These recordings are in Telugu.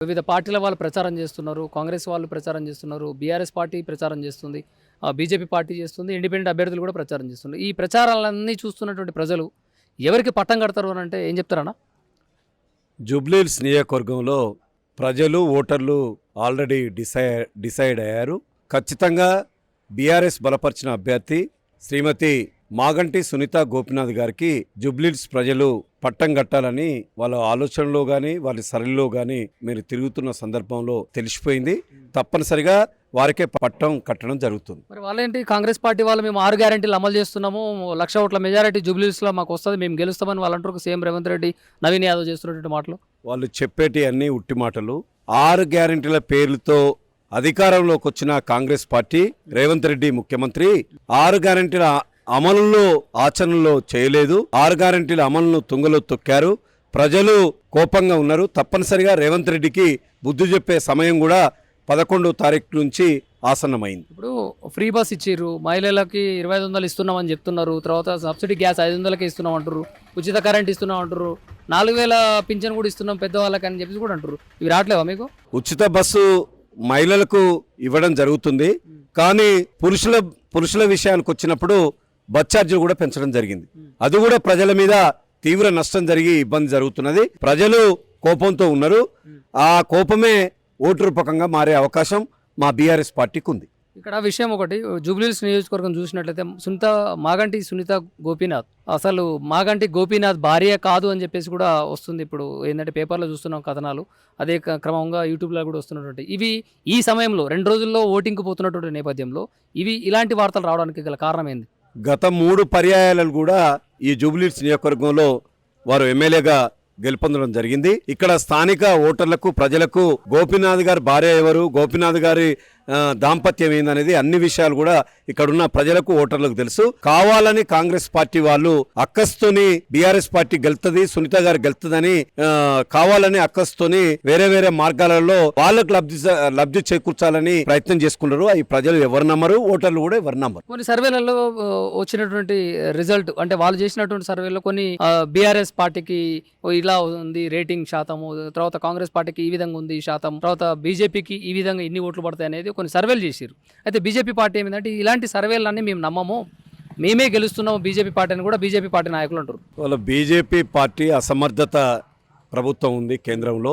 వివిధ పార్టీల వాళ్ళు ప్రచారం చేస్తున్నారు కాంగ్రెస్ వాళ్ళు ప్రచారం చేస్తున్నారు బీఆర్ఎస్ పార్టీ ప్రచారం చేస్తుంది బీజేపీ పార్టీ చేస్తుంది ఇండిపెండెంట్ అభ్యర్థులు కూడా ప్రచారం చేస్తున్నారు. ఈ ప్రచారాలన్నీ చూస్తున్నటువంటి ప్రజలు ఎవరికి పట్టం కడతారు అని అంటే ఏం చెప్తారన్నా? జూబ్లీల్స్ నియోజకవర్గంలో ప్రజలు ఓటర్లు ఆల్రెడీ డిసై డిసైడ్ అయ్యారు. ఖచ్చితంగా బీఆర్ఎస్ బలపరిచిన అభ్యర్థి శ్రీమతి మాగంటి సునీత గోపినాథ్ గారికి జుబ్లీల్స్ ప్రజలు పట్టం కట్టాలని వాళ్ళ ఆలోచనలో కానీ వాళ్ళ సరళిలో కానీ మీరు తిరుగుతున్న సందర్భంలో తెలిసిపోయింది. తప్పనిసరిగా వారికే పట్టం కట్టడం జరుగుతుంది. మరి వాళ్ళేంటి? కాంగ్రెస్ పార్టీ వాళ్ళు మేము ఆరు గ్యారెంటీలు అమలు చేస్తున్నాము. లక్ష ఓట్ల మెజారిటీ జూబ్లీస్లో మాకు వస్తుంది మేము గెలుస్తామని వాళ్ళు అంటారు సీఎం రేవంత్ రెడ్డి నవీన్ యాదవ్ చేస్తున్నటువంటి మాటలు. వాళ్ళు చెప్పేటి అన్ని ఉట్టి మాటలు. ఆరు గ్యారెంటీల పేర్లతో అధికారంలోకి వచ్చిన కాంగ్రెస్ పార్టీ రేవంత్ రెడ్డి ముఖ్యమంత్రి ఆరు గ్యారెంటీల అమలులో ఆచరణలో చేయలేదు. ఆరు గ్యారెంటీల అమలును తుంగలో తొక్కారు. ప్రజలు కోపంగా ఉన్నారు. తప్పనిసరిగా రేవంత్ రెడ్డికి బుద్ధి చెప్పే సమయం కూడా పదకొండో తారీఖు నుంచి ఆసన్నమైంది. ఇప్పుడు ఫ్రీ బస్ ఇచ్చిర్రు. మహిళలకి ఇరవై ఐదు వందలు ఇస్తున్నామని చెప్తున్నారు. తర్వాత సబ్సిడీ గ్యాస్ ఐదు వందలకే ఇస్తున్నాం అంటారు ఉచిత కరెంట్ ఇస్తున్నాం అంటారు నాలుగు వేల పింఛన్ కూడా ఇస్తున్నాం పెద్దవాళ్ళకి అని చెప్పేసి కూడా అంటారు ఇవి రావట్లేవా మీకు? ఉచిత బస్సు మహిళలకు ఇవ్వడం జరుగుతుంది. కానీ పురుషుల పురుషుల విషయానికి వచ్చినప్పుడు బస్ ఛార్జీలు కూడా పెంచడం జరిగింది. అది కూడా ప్రజల మీద తీవ్ర నష్టం జరిగి ఇబ్బంది జరుగుతున్నది. ప్రజలు కోపంతో ఉన్నారు. ఆ కోపమే ఓటు రూపకంగా మారే అవకాశం మా బీఆర్ఎస్ పార్టీకి ఉంది ఇక్కడ విషయం ఒకటి జూబ్లీహిల్స్ నియోజకవర్గం చూసినట్లయితే సునీత మాగంటి సునీత గోపీనాథ్. అసలు మాగంటి గోపీనాథ్ భార్య కాదు అని చెప్పేసి కూడా వస్తుంది ఇప్పుడు. ఏంటంటే పేపర్లో చూస్తున్నాం కథనాలు. అదే క్రమంగా యూట్యూబ్లో కూడా వస్తున్నటువంటి. ఇవి ఈ సమయంలో రెండు రోజుల్లో ఓటింగ్కి పోతున్నటువంటి నేపథ్యంలో ఇవి ఇలాంటి వార్తలు రావడానికి గల కారణం ఏంది? గత మూడు పర్యాయాలను కూడా ఈ జూబ్లీస్ నియోజకవర్గంలో వారు ఎమ్మెల్యేగా గెలుపొందడం జరిగింది. ఇక్కడ స్థానిక ఓటర్లకు ప్రజలకు గోపీనాథ్ గారి భార్య ఎవరు? గోపీనాథ్ గారి దాంపత్యం ఏందనేది అన్ని విషయాలు కూడా ఇక్కడున్న ప్రజలకు ఓటర్లకు తెలుసు. కావాలని కాంగ్రెస్ పార్టీ వాళ్ళు అక్కస్తోని బీఆర్ఎస్ పార్టీ గెలుతుంది సునీత గారు గెలుతుందని కావాలని అక్కస్తోని వేరే వేరే మార్గాలలో వాళ్ళకు లబ్ధి లబ్ధి చేకూర్చాలని ప్రయత్నం చేసుకున్నారు ఈ ప్రజలు ఎవరు నమ్మరు ఓటర్లు కూడా ఎవరు నమ్మరు. కొన్ని సర్వేలలో వచ్చినటువంటి రిజల్ట్ అంటే వాళ్ళు చేసినటువంటి సర్వేలో కొన్ని బీఆర్ఎస్ పార్టీకి ఇలా ఉంది రేటింగ్ శాతము తర్వాత కాంగ్రెస్ పార్టీకి ఈ విధంగా ఉంది ఈ శాతం తర్వాత బీజేపీకి ఈ విధంగా ఇన్ని ఓట్లు పడతాయి అనేది కొన్ని సర్వేలు చేశారు అయితే బీజేపీ పార్టీ ఏమిటంటే ఇలాంటి సర్వేలన్నీ మేము నమ్మము. మేమే గెలుస్తున్నాము బీజేపీ పార్టీ అని కూడా బీజేపీ పార్టీ నాయకులు అంటారు. వాళ్ళ బీజేపీ పార్టీ అసమర్థత ప్రభుత్వం ఉంది కేంద్రంలో.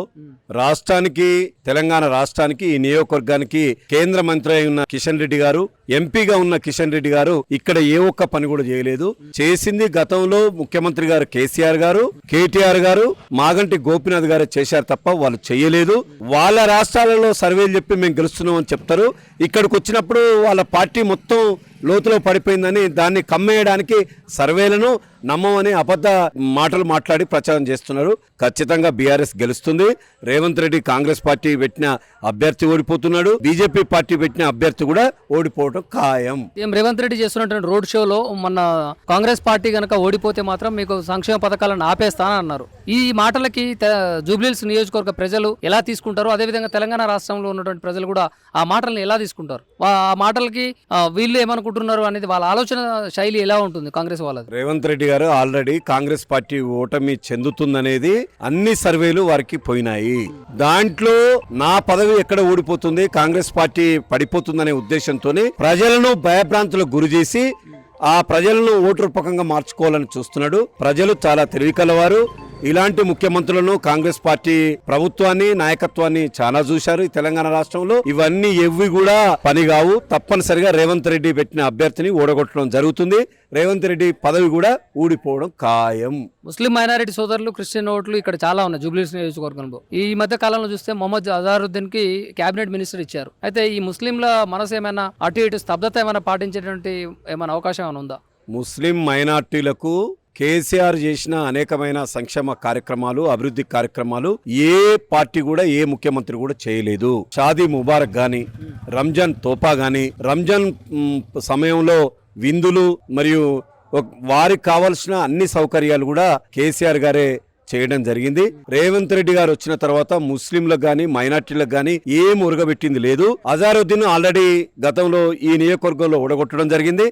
రాష్ట్రానికి తెలంగాణ రాష్ట్రానికి ఈ నియోజకవర్గానికి కేంద్ర మంత్రి అయి ఉన్న కిషన్ రెడ్డి గారు ఎంపీగా ఉన్న కిషన్ రెడ్డి గారు ఇక్కడ ఏ ఒక్క పని కూడా చేయలేదు. చేసింది గతంలో ముఖ్యమంత్రి గారు కేసీఆర్ గారు కేటీఆర్ గారు మాగంటి గోపినాథ్ గారు చేశారు తప్ప వాళ్ళు చేయలేదు. వాళ్ళ రాష్ట్రాలలో సర్వేలు చెప్పి మేము గెలుస్తున్నాం అని చెప్తారు. ఇక్కడికి వచ్చినప్పుడు వాళ్ళ పార్టీ మొత్తం లోతులో పడిపోయిందని దాన్ని కమ్మేయడానికి సర్వేలను నమ్మమని అబద్ధ మాటలు మాట్లాడి ప్రచారం చేస్తున్నారు. ఖచ్చితంగా బీఆర్ఎస్ గెలుస్తుంది. రేవంత్ రెడ్డి కాంగ్రెస్ పార్టీ పెట్టిన అభ్యర్థి ఓడిపోతున్నాడు. బీజేపీ పార్టీ పెట్టిన అభ్యర్థి కూడా ఓడిపోవడం ఖాయం. సీఎం రేవంత్ రెడ్డి చేస్తున్నటువంటి రోడ్ షోలో మన కాంగ్రెస్ పార్టీ కనుక ఓడిపోతే మాత్రం మీకు సంక్షేమ పథకాలను ఆపేస్తానన్నారు ఈ మాటలకి తె- నియోజకవర్గ ప్రజలు ఎలా తీసుకుంటారు అదేవిధంగా తెలంగాణ రాష్ట్రంలో ఉన్నటువంటి ప్రజలు కూడా ఆ మాటలను ఎలా తీసుకుంటారు? ఆ మాటలకి వీళ్ళు ఏమనుకుంటారు? అనుకుంటున్నారు అనేది వాళ్ళ ఆలోచన శైలి ఎలా ఉంటుంది కాంగ్రెస్ వాళ్ళది? రేవంత్ రెడ్డి గారు ఆల్రెడీ కాంగ్రెస్ పార్టీ ఓటమి చెందుతుందనేది అన్ని సర్వేలు వారికి పోయినాయి. దాంట్లో నా పదవి ఎక్కడ ఓడిపోతుంది కాంగ్రెస్ పార్టీ పడిపోతుందనే ఉద్దేశంతోనే ప్రజలను భయభ్రాంతులకు గురి చేసి ఆ ప్రజలను ఓటు రూపకంగా మార్చుకోవాలని చూస్తున్నాడు. ప్రజలు చాలా తెలివి కలవారు. ఇలాంటి ముఖ్యమంత్రులను కాంగ్రెస్ పార్టీ ప్రభుత్వాన్ని నాయకత్వాన్ని చాలా చూశారు ఈ తెలంగాణ రాష్ట్రంలో. ఇవన్నీ ఎవ్వి కూడా పని కావు. తప్పనిసరిగా రేవంత్ రెడ్డి పెట్టిన అభ్యర్థిని ఓడగొట్టడం జరుగుతుంది. రేవంత్ రెడ్డి పదవి కూడా ఊడిపోవడం ఖాయం. ముస్లిం మైనారిటీ సోదరులు క్రిస్టియన్ ఓట్లు ఇక్కడ చాలా ఉన్నాయి జూబ్లీస్ నియోజకవర్గంలో. ఈ మధ్య కాలంలో చూస్తే మొహమ్మద్ అజారుద్దీన్కి కేబినెట్ మినిస్టర్ ఇచ్చారు. అయితే ఈ ముస్లింల మనసు ఏమైనా అటు ఇటు స్తబ్దత ఏమైనా పాటించేటువంటి ఏమైనా అవకాశం ఏమైనా ఉందా? ముస్లిం మైనార్టీలకు కేసీఆర్ చేసిన అనేకమైన సంక్షేమ కార్యక్రమాలు అభివృద్ధి కార్యక్రమాలు ఏ పార్టీ కూడా ఏ ముఖ్యమంత్రి కూడా చేయలేదు. షాదీ ముబారక్ గాని రంజాన్ తోపా గాని రంజాన్ సమయంలో విందులు మరియు వారికి కావాల్సిన అన్ని సౌకర్యాలు కూడా కేసీఆర్ గారే చేయడం జరిగింది. రేవంత్ రెడ్డి గారు వచ్చిన తర్వాత ముస్లింలకు గాని మైనార్టీలకు గాని ఏం ఉరగబెట్టింది లేదు. అజారుద్దీన్ ఆల్రెడీ గతంలో ఈ నియోజకవర్గంలో ఓడగొట్టడం జరిగింది.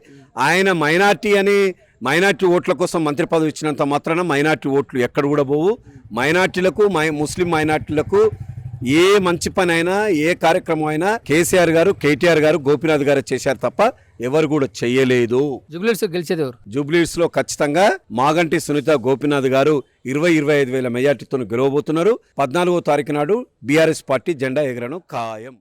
ఆయన మైనార్టీ అని మైనార్టీ ఓట్ల కోసం మంత్రి పదవి ఇచ్చినంత మాత్రాన మైనార్టీ ఓట్లు ఎక్కడ కూడా పోవు. మైనార్టీలకు మై ముస్లిం మైనార్టీలకు ఏ మంచి పని అయినా ఏ కార్యక్రమం అయినా కేసీఆర్ గారు కేటీఆర్ గారు గోపీనాథ్ గారు చేశారు తప్ప ఎవరు కూడా చెయ్యలేదు జూబ్లీస్ గెలిచేది ఎవరు? జూబ్లీస్లో ఖచ్చితంగా మాగంటి సునీత గోపీనాథ్ గారు ఇరవై ఇరవై ఐదు వేల మెజార్టీతో గెలవబోతున్నారు. పద్నాలుగో తారీఖు నాడు బీఆర్ఎస్ పార్టీ జెండా ఎగరడం ఖాయం.